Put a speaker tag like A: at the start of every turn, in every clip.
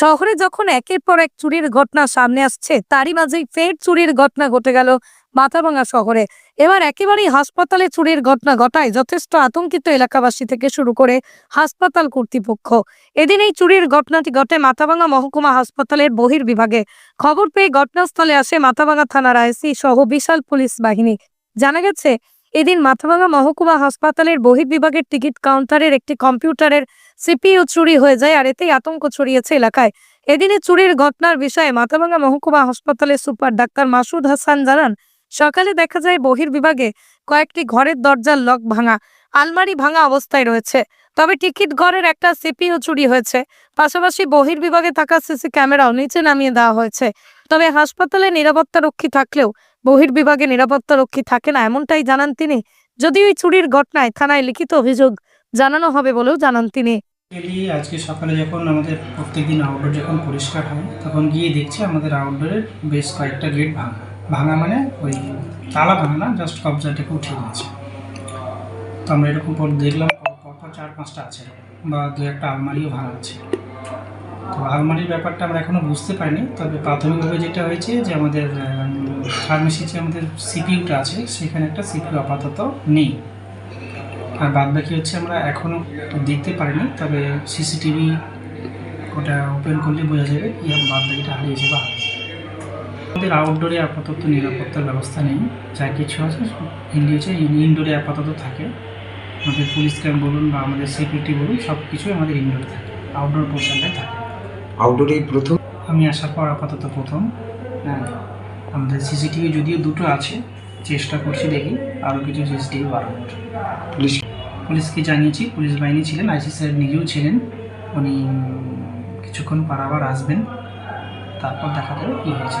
A: শহরে যখন একের পর এক চুরির ঘটনা সামনে আসছে, তারই মাঝেই ফের চুরির ঘটনা ঘটে গেল মাথাভাঙা শহরে। এবার একেবারেই হাসপাতালে চুরির ঘটনা ঘটায় যথেষ্ট আতঙ্কিত এলাকাবাসী থেকে শুরু করে হাসপাতাল কর্তৃপক্ষ। এদিন এই চুরির ঘটনাটি ঘটে মাথাভাঙা মহকুমা হাসপাতালের বহির বিভাগে খবর পেয়ে ঘটনাস্থলে আসে মাথাভাঙা থানার আইসি সহ বিশাল পুলিশ বাহিনী। জানা গেছে এদিন মাথাভাঙা মহকুমা হাসপাতালের বহির্বিভাগের টিকিট কাউন্টারের একটি কম্পিউটারের সিপিইউ চুরি হয়ে যায় আর এতেই আতঙ্ক ছড়িয়েছে এলাকায়। এদিনে চুরির ঘটনার বিষয়ে মাথাভাঙা মহকুমা হাসপাতালের সুপার ডাক্তার মাসুদ হাসান জানান, সকালে দেখা যায় বহির্বিভাগে কয়েকটি ঘরের দরজার লক ভাঙা, আলমারি ভাঙা অবস্থায় রয়েছে। তবে টিকিট ঘরের একটা সিপিও চুরি হয়েছে। পাশাপাশি বহির্বিভাগে থাকা সিসি ক্যামেরাও নিচে নামিয়ে দেওয়া হয়েছে। তবে হাসপাতালে নিরাপত্তা রক্ষী থাকলেও বহির্বিভাগে নিরাপত্তা রক্ষী থাকে না, এমনটাই জানান তিনি। যদিও এই চুরির ঘটনায় থানায় লিখিত অভিযোগ জানানো হবে বলেও জানান তিনি।
B: আজকে সকালে যখন আমাদের প্রত্যেকদিন আউটডোর যখন পরিষ্কার হয়, তখন গিয়ে দেখছি আমাদের আউটডোরের বেশ কয়েকটা গেট ভাঙা ভাঙা মানে ওই তালা ভাঙা না জাস্ট কবজাটাকে উঠে গেছে তো আমরা এরকম পর দেখলাম পরপর চার পাঁচটা আছে, বা দু একটা আলমারিও ভাঙা আছে। তো আলমারির ব্যাপারটা আমরা এখনও বুঝতে পারিনি। তবে প্রাথমিকভাবে যেটা হয়েছে যে আমাদের ফার্মেসি যে আমাদের সিপিউটা আছে, সেখানে একটা সিপিউ আপাতত নেই। আর বাদ বাকি হচ্ছে আমরা এখনও দেখতে পারিনি, তবে সিসিটিভি ওটা ওপেন করলে বোঝা যাবে কি বাদ বাকিটা হারিয়েছে বা আমাদের আউটডোরে আপাতত নিরাপত্তার ব্যবস্থা নেই, যা কিছু আছে হিন্দি হচ্ছে ইনডোরে আপাতত থাকে। আমাদের পুলিশ ক্যাম্প বলুন বা আমাদের সিকিউরিটি বলুন সব কিছুই আমাদের ইনডোরে থাকে আউটডোর পোর্শনটাই থাকে।
C: আউটডোরে প্রথম?
B: আমি আসার পর আপাতত প্রথম। হ্যাঁ আমাদের সিসিটিভি যদিও দুটো আছে চেষ্টা করছি দেখি আরও কিছু সিসিটিভি বাড়ানোর।
C: পুলিশ
B: পুলিশকে জানিয়েছি পুলিশ বাহিনী ছিলেন আইসি স্যার নিজেও ছিলেন। উনি কিছুক্ষণ পর আবার আসবেন তারপর দেখা যাবে কী হয়েছে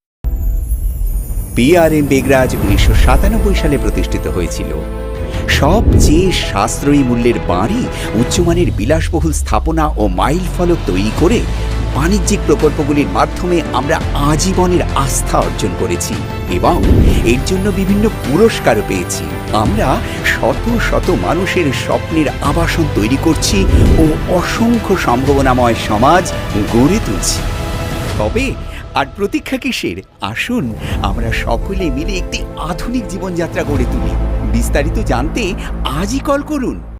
D: PRM Begraj উনিশশো সাতানব্বই সালে প্রতিষ্ঠিত হয়েছিল। সবচেয়ে সাশ্রয়ী মূল্যের বাড়ি, উচ্চমানের বিলাসবহুল স্থাপনা ও মাইল ফলক তৈরি করে বাণিজ্যিক প্রকল্পগুলির মাধ্যমে আমরা আজীবনের আস্থা অর্জন করেছি এবং এর জন্য বিভিন্ন পুরস্কারও পেয়েছি। আমরা শত শত মানুষের স্বপ্নের আবাসন তৈরি করছি ও অসংখ্য সম্ভাবনাময় সমাজ গড়ে তুলছি। তবে আর প্রতীক্ষা কিসের? আসুন, আমরা সকলে মিলে একটি আধুনিক জীবনযাত্রা গড়ে তুলি। বিস্তারিত জানতে আজই কল করুন।